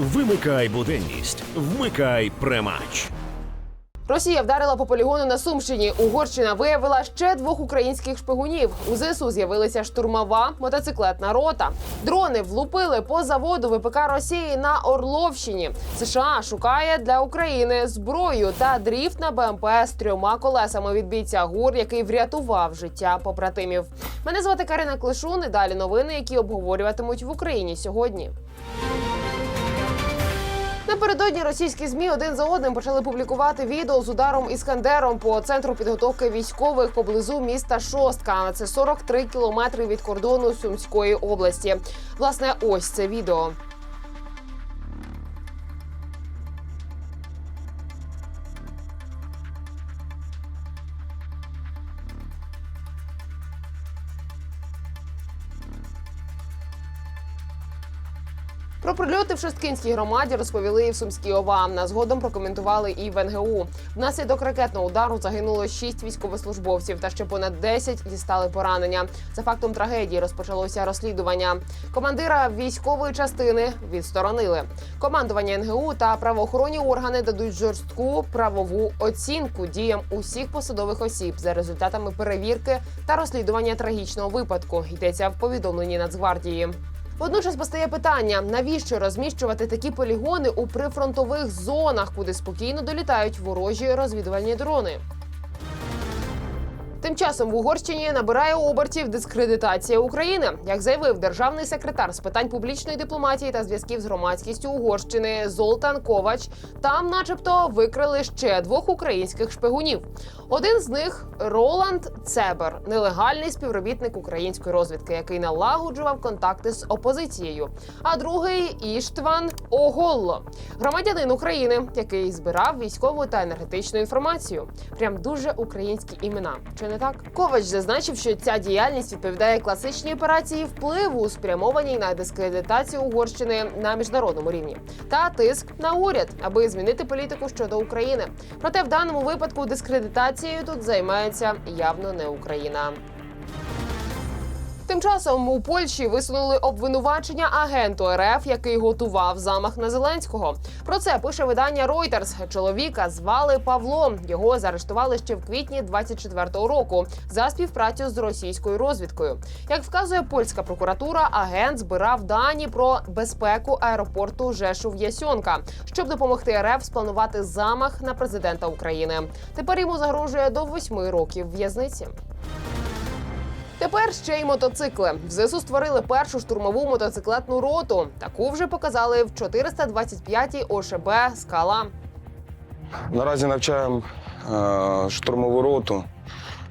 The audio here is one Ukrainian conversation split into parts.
Вимикай буденність, вмикай премач. Росія вдарила по полігону на Сумщині. Угорщина виявила ще двох українських шпигунів. У ЗСУ з'явилася штурмова мотоциклетна рота. Дрони влупили по заводу ВПК Росії на Орловщині. США шукає для України зброю та дріфт на БМП з трьома колесами від бійця ГУР, який врятував життя побратимів. Мене звати Карина Клишун. І далі новини, які обговорюватимуть в Україні сьогодні. Напередодні російські змі один за одним почали публікувати відео з ударом іскандером по центру підготовки військових поблизу міста Шостка. Це 43 кілометри від кордону Сумської області. Власне, ось це відео. Про прильоти в Шосткинській громаді розповіли і в Сумській ОВА. Згодом прокоментували і в НГУ. Внаслідок ракетного удару загинуло 6 військовослужбовців та ще понад 10 дістали поранення. За фактом трагедії розпочалося розслідування. Командира військової частини відсторонили. Командування НГУ та правоохоронні органи дадуть жорстку правову оцінку діям усіх посадових осіб за результатами перевірки та розслідування трагічного випадку. Йдеться в повідомленні Нацгвардії. Водночас постає питання: навіщо розміщувати такі полігони у прифронтових зонах, куди спокійно долітають ворожі розвідувальні дрони? Тим часом в Угорщині набирає обертів дискредитація України. Як заявив державний секретар з питань публічної дипломатії та зв'язків з громадськістю Угорщини Золтан Ковач, там, начебто, викрили ще двох українських шпигунів. Один з них Роланд Цебер, нелегальний співробітник української розвідки, який налагоджував контакти з опозицією. А другий Іштван Оголло, громадянин України, який збирав військову та енергетичну інформацію. Прям дуже українські імена. Чи не так? Ковач зазначив, що ця діяльність відповідає класичній операції впливу, спрямованій на дискредитацію Угорщини на міжнародному рівні, та тиск на уряд, аби змінити політику щодо України. Проте в даному випадку дискредитацією тут займається явно не Україна. Тим часом у Польщі висунули обвинувачення агенту РФ, який готував замах на Зеленського. Про це пише видання Reuters. Чоловіка звали Павло. Його заарештували ще в квітні 24-го року за співпрацю з російською розвідкою. Як вказує польська прокуратура, агент збирав дані про безпеку аеропорту Жешув Ясьонка, щоб допомогти РФ спланувати замах на президента України. Тепер йому загрожує до восьми років в'язниці. Тепер ще й мотоцикли. В ЗСУ створили першу штурмову мотоциклетну роту. Таку вже показали в 425-й ОШБ Скала. Наразі навчаємо е, штурмову роту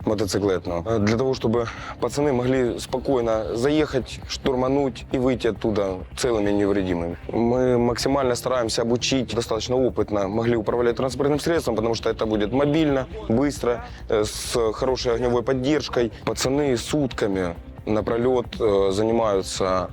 мотоциклетну е, для того, щоб пацани могли спокійно заїхати, штурмануть і вийти оттуда цілими і невредимыми. Мы максимально стараемся обучить достаточно опытно могли управлять транспортным средством, потому что это будет мобильно, быстро, э, с хорошей огневой поддержкой. Пацаны сутками напролет э, занимаются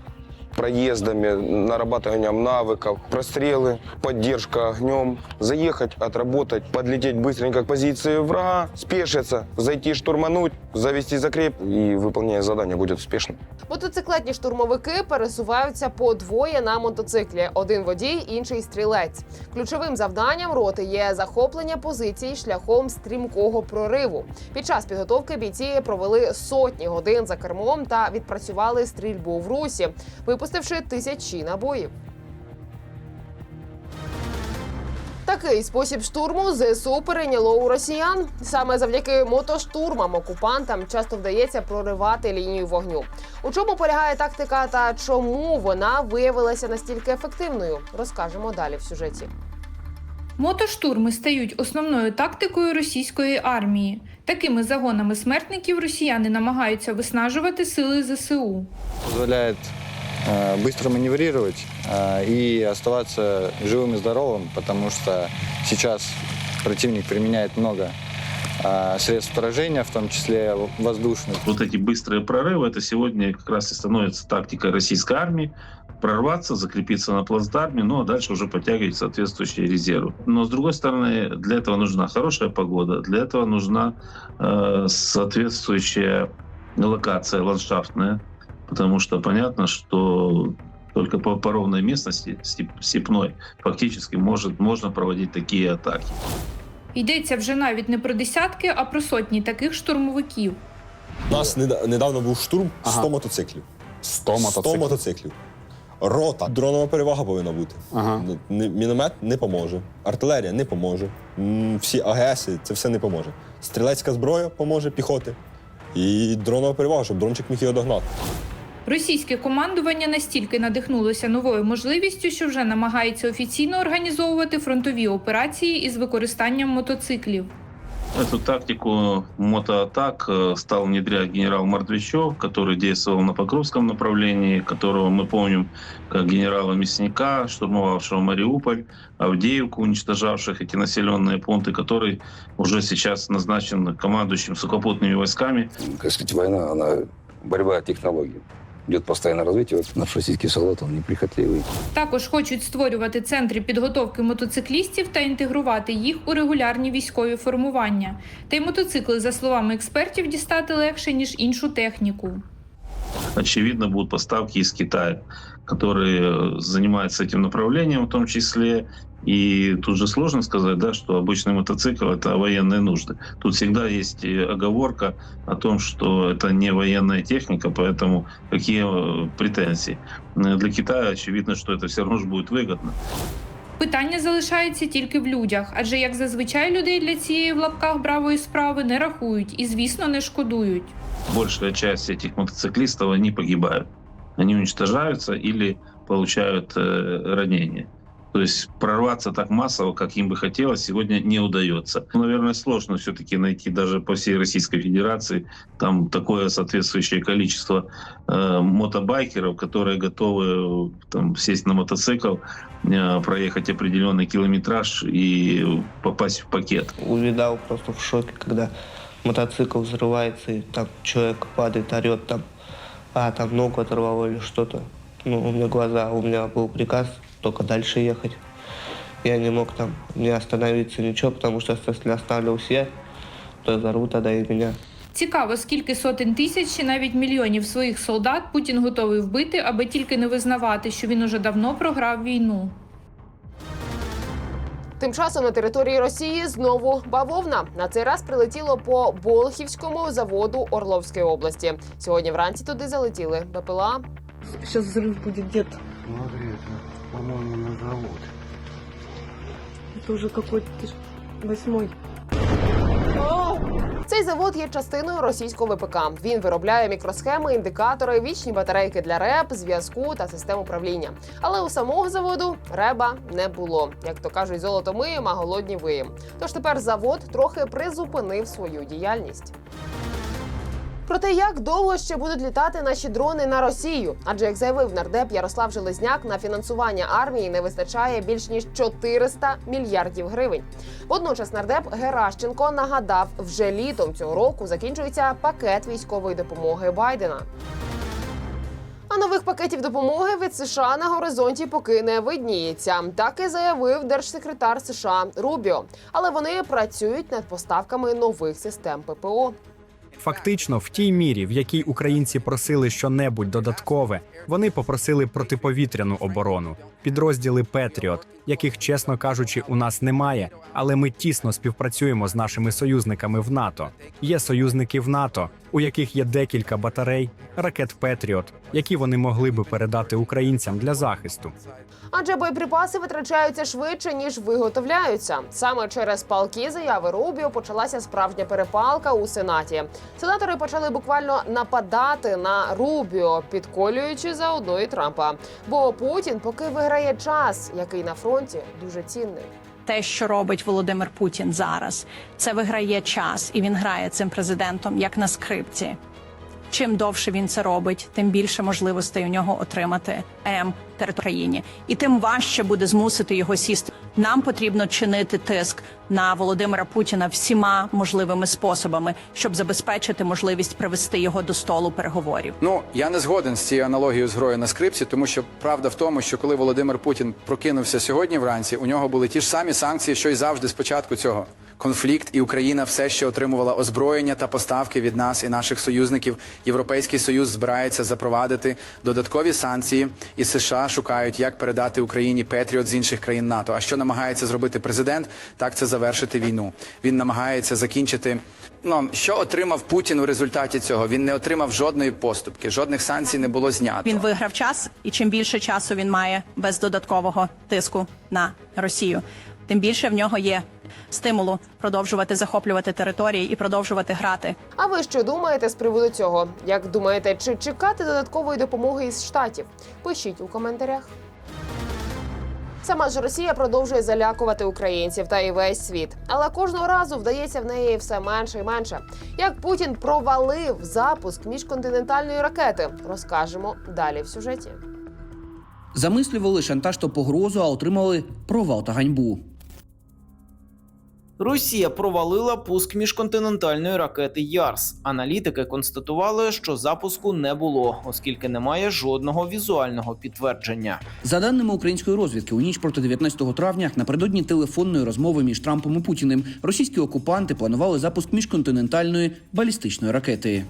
проездами, нарабатыванием навыков, прострелы, поддержка огнем, заехать, отработать, подлететь быстренько к позиции врага, спешиться, зайти штурмануть, завести закреп и выполнение задания будет успешным. Мотоциклетні штурмовики пересуваються по двоє на мотоциклі: один водій, інший стрілець. Ключовим завданням роти є захоплення позицій шляхом стрімкого прориву. Під час підготовки бійці провели сотні годин за кермом та відпрацювали стрільбу в русі, випустивши тисячі набоїв. Такий спосіб штурму ЗСУ перейняло у росіян. Саме завдяки мотоштурмам окупантам часто вдається проривати лінію вогню. У чому полягає тактика та чому вона виявилася настільки ефективною, розкажемо далі в сюжеті. Мотоштурми стають основною тактикою російської армії. Такими загонами смертників росіяни намагаються виснажувати сили ЗСУ. позволяет э, быстро маневрировать э, и оставаться живым и здоровым, потому что сейчас противник применяет много э, средств поражения, в том числе воздушных. Вот эти быстрые прорывы, это сегодня как раз и становится тактикой российской армии прорваться, закрепиться на плацдарме, ну а дальше уже подтягивать соответствующие резервы. Но с другой стороны, для этого нужна хорошая погода, для этого нужна э, соответствующая локация ландшафтная, потому что понятно, что Только по, по ровной местности, степ- степной, фактически может, можно проводить такие атаки. Йдеться вже навіть не про десятки, а про сотні таких штурмовиків. У нас неда- недавно був штурм 100 Ага. мотоциклів. 100 мотоциклів. мотоциклів. Рота. Дронова перевага повинна бути. Ага. Ну, не- Міномет не поможе. Артилерія не поможе. М, Всі АГСи це все не поможе. Стрілецька зброя поможе піхоти. І дронова перевага, щоб дрончик міг його догнати. Російське командування настільки надихнулося новою можливістю, що вже намагається офіційно організовувати фронтові операції із використанням мотоциклів. Эту тактику мотоатак э, стал внедрять генерал Мордвичев, который действовал на Покровском направлении, которого мы помним как генерала Мясника, штурмовавшего Мариуполь, Авдеевку, уничтожавших эти населенные пункты, который уже сейчас назначен командующим сухопутными войсками. как сказать, война, она борьба технологий. Идет постійне розвиття. Наш російський солдат, он неприхотливый. Також хочуть створювати центри підготовки мотоциклістів та інтегрувати їх у регулярні військові формування. Та й мотоцикли, за словами експертів, дістати легше ніж іншу техніку. Очевидно, будут поставки из Китая, которые э, занимаются этим направлением в том числе. И тут же сложно сказать, да, что обычный мотоцикл – это военные нужды. Тут всегда есть э, оговорка о том, что это не военная техника, поэтому какие э, претензии. Для Китая очевидно, что это все равно же будет выгодно. Питання залишається тільки в людях, адже як зазвичай людей для цієї в лапках бравої справи не рахують і, звісно, не шкодують. Большая часть этих мотоциклистов, они погибают. Они уничтожаются или получают э, ранения. То есть прорваться так массово, как им бы хотелось, сегодня не удается. Ну, Наверное, сложно все-таки найти даже по всей Российской Федерации там такое соответствующее количество э, мотобайкеров, которые готовы э, там, сесть на мотоцикл, э, проехать определенный километраж и попасть в пакет. увидал просто в шоке, когда мотоцикл взрывается, и там человек падает, орет там, а там ногу оторвало или что-то. Ну, у меня глаза, у меня был приказ только дальше ехать. Я не мог там не остановиться, ничего, потому что если останавливался я, то взорвут тогда и меня. Цікаво, скільки сотень тисяч чи навіть мільйонів своїх солдат Путін готовий вбити, аби тільки не визнавати, що він уже давно програв війну. Тим часом на території Росії знову бавовна. На цей раз прилетіло по Болхівському заводу Орловської області. Сьогодні вранці туди залетіли БПЛА. Сейчас взрыв будет где-то Смотри, это, по-моему, на завод. Это уже какой-то ты ж восьмой. Цей завод є частиною російського ВПК. Він виробляє мікросхеми, індикатори, вічні батарейки для РЕП, зв'язку та систем управління. Але у самого заводу реба не було. Як то кажуть, золото миємо, а голодні виєм. Тож тепер завод трохи призупинив свою діяльність. Про те, як довго ще будуть літати наші дрони на Росію, адже як заявив нардеп Ярослав Железняк, на фінансування армії не вистачає більш ніж 400 мільярдів гривень. Водночас нардеп Геращенко нагадав, вже літом цього року закінчується пакет військової допомоги Байдена. А нових пакетів допомоги від США на горизонті поки не видніється. Так і заявив держсекретар США Рубіо. Але вони працюють над поставками нових систем ППО. Фактично, в тій мірі, в якій українці просили щонебудь додаткове, вони попросили протиповітряну оборону, підрозділи Петріот, яких, чесно кажучи, у нас немає, але ми тісно співпрацюємо з нашими союзниками в НАТО. Є союзники в НАТО, у яких є декілька батарей, ракет Петріот, які вони могли би передати українцям для захисту. Адже боєприпаси витрачаються швидше ніж виготовляються. Саме через палки заяви Рубіо почалася справжня перепалка у сенаті. Сенатори почали буквально нападати на Рубіо, підколюючи заодно і Трампа. Бо Путін поки виграє час, який на фронті дуже цінний. те, що робить Володимир Путін зараз, це виграє час, і він грає цим президентом як на скрипці. Чим довше він це робить, тим більше можливостей у нього отримати М території, і тим важче буде змусити його сісти. Нам потрібно чинити тиск на Володимира Путіна всіма можливими способами, щоб забезпечити можливість привести його до столу переговорів. Ну я не згоден з цією аналогією з грою на скрипці, тому що правда в тому, що коли Володимир Путін прокинувся сьогодні вранці, у нього були ті ж самі санкції, що й завжди спочатку цього. Конфлікт і Україна все ще отримувала озброєння та поставки від нас і наших союзників. Європейський союз збирається запровадити додаткові санкції, і США Шукають, як передати Україні Петріот з інших країн НАТО. А що намагається зробити президент? Так це завершити війну. Він намагається закінчити. Ну що отримав Путін у результаті цього? Він не отримав жодної поступки, жодних санкцій не було знято. Він виграв час, і чим більше часу він має без додаткового тиску на Росію, тим більше в нього є стимулу продовжувати захоплювати території і продовжувати грати А ви що думаєте з приводу цього? Як думаєте, чи чекати додаткової допомоги із штатів? Пишіть у коментарях. Сама ж Росія продовжує залякувати українців та і весь світ, але кожного разу вдається в неї все менше і менше. Як Путін провалив запуск міжконтинентальної ракети, розкажемо далі в сюжеті. Замислювали шантаж та погрозу, а отримали провал та ганьбу. Росія провалила пуск міжконтинентальної ракети Ярс. Аналітики констатували, що запуску не було, оскільки немає жодного візуального підтвердження. За даними української розвідки, у ніч проти 19 травня, напередодні телефонної розмови між Трампом і Путіним, російські окупанти планували запуск міжконтинентальної балістичної ракети.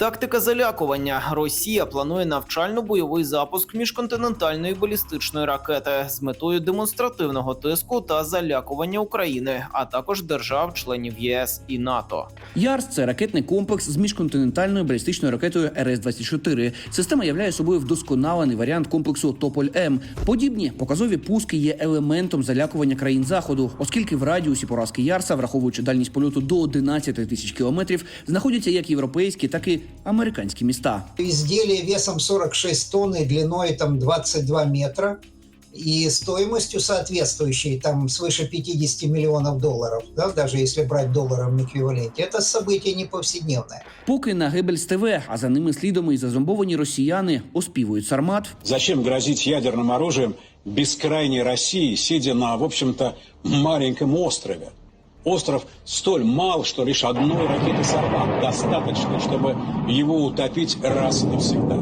Тактика залякування. Росія планує навчально-бойовий запуск міжконтинентальної балістичної ракети з метою демонстративного тиску та залякування України, а також держав-членів ЄС і НАТО. Ярс це ракетний комплекс з міжконтинентальною балістичною ракетою РС-24. Система являє собою вдосконалений варіант комплексу Тополь М. Подібні показові пуски є елементом залякування країн заходу, оскільки в радіусі поразки Ярса, враховуючи дальність польоту до 11 тисяч кілометрів, знаходяться як європейські, так і американські міста. Изделие весом 46 тонн и длиной там 22 метра и стоимостью соответствующей там свыше 50 миллионов долларов, да, даже если брать в долларовом эквиваленте. Это событие не повседневное. Поки на Гебельс ТВ, а за ними слідом і зазомбовані росіяни оспівують сармат. Зачем грозить ядерным оружием бескрайней России, сидя на, в общем-то, маленьком острове? Остров столь мал, что лишь одной ракеты «Сармат» достаточно, чтобы его утопить раз и навсегда.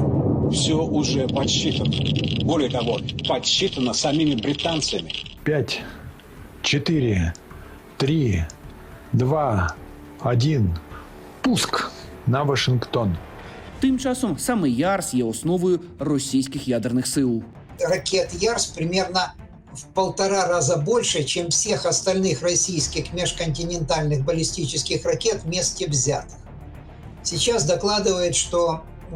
Все уже подсчитано. Более того, подсчитано самими британцами. Пять, четыре, три, два, один. Пуск на Вашингтон. Тим часом саме Ярс є основою російських ядерних сил. Ракет Ярс примерно в полтора раза больше, чем всех остальных российских межконтинентальных баллистических ракет вместе взятых. Сейчас докладывает, что э,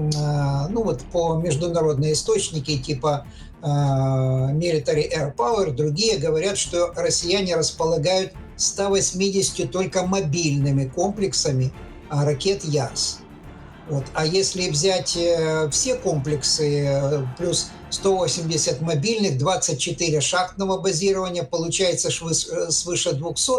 ну вот по международные источники типа э, Military Air Power, другие говорят, что россияне располагают 180 только мобильными комплексами а, ракет Ярс. Вот. А если взять э, все комплексы, э, плюс 180 мобильных, 24 шахтного базирования, получается швы- э, свыше 200,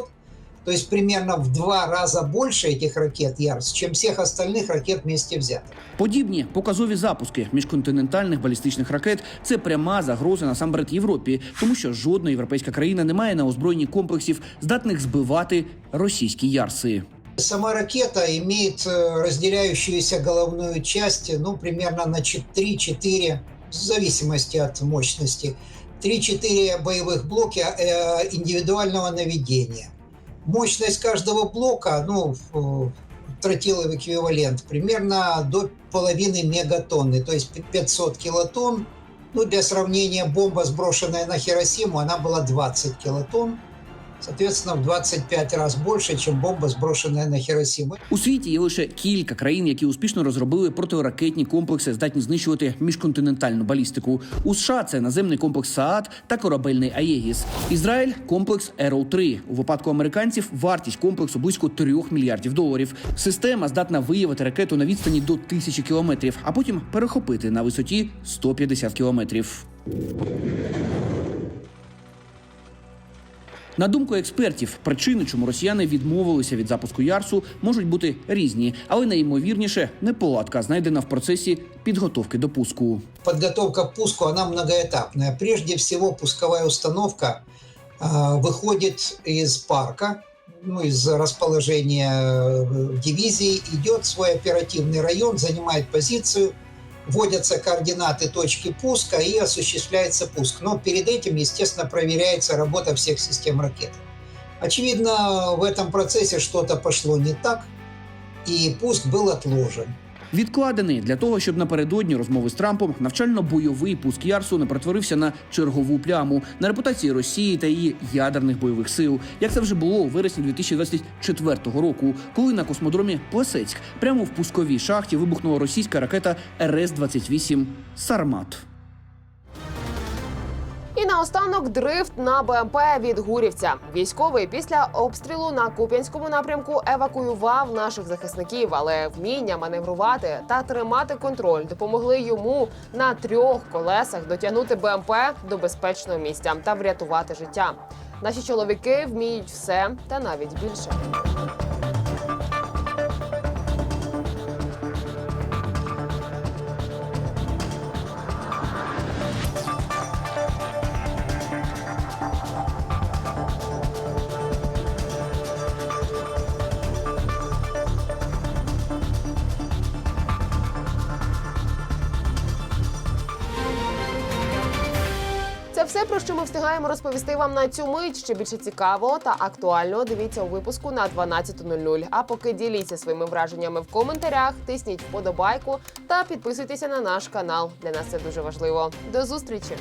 то есть примерно в два раза больше этих ракет Ярс, чем всех остальных ракет вместе взятых. Подібні показові запуски міжконтинентальних балістичних ракет це пряма загроза насамперед Європі, тому що жодна європейська країна не має на озброєнні комплексів, здатних збивати російські ярси. Сама ракета имеет э, разделяющуюся головную часть, ну, примерно на 3-4, в зависимости от мощности, 3-4 боевых блока э, индивидуального наведения. Мощность каждого блока, ну, тротиловый эквивалент, примерно до половины мегатонны, то есть 500 килотонн. Ну, для сравнения, бомба, сброшенная на Хиросиму, она была 20 килотонн. Соответственно, в 25 раз больше, чем бомба, сброшенная на Хиросиму. У світі є лише кілька країн, які успішно розробили протиракетні комплекси, здатні знищувати міжконтинентальну балістику. У США це наземний комплекс СААД та корабельний Аєгіс. Ізраїль комплекс Arrow 3 У випадку американців вартість комплексу близько 3 мільярдів доларів. Система здатна виявити ракету на відстані до тисячі кілометрів, а потім перехопити на висоті 150 кілометрів. На думку експертів, причини, чому росіяни відмовилися від запуску Ярсу, можуть бути різні, але найімовірніше неполадка знайдена в процесі підготовки до пуску. Подготовка к пуску, она многоэтапная. Прежде всего, пусковая установка а, выходит из парка, ну, из расположения э, дивизии, идет в свой оперативный район, занимает позицию, вводятся координаты точки пуска и осуществляется пуск. Но перед этим, естественно, проверяется работа всех систем ракеты. Очевидно, в этом процессе что-то пошло не так, и пуск был отложен. Відкладений для того, щоб напередодні розмови з Трампом навчально-бойовий пуск Ярсу не перетворився на чергову пляму на репутації Росії та її ядерних бойових сил, як це вже було у вересні 2024 року, коли на космодромі Плесецьк прямо в пусковій шахті вибухнула російська ракета РС-28 Сармат. І наостанок дрифт на БМП від Гурівця. Військовий після обстрілу на Куп'янському напрямку евакуював наших захисників, але вміння маневрувати та тримати контроль допомогли йому на трьох колесах дотягнути БМП до безпечного місця та врятувати життя. Наші чоловіки вміють все та навіть більше. Все про що ми встигаємо розповісти вам на цю мить. Ще більше цікавого та актуального Дивіться у випуску на 12.00. А поки діліться своїми враженнями в коментарях, тисніть вподобайку та підписуйтеся на наш канал. Для нас це дуже важливо. До зустрічі!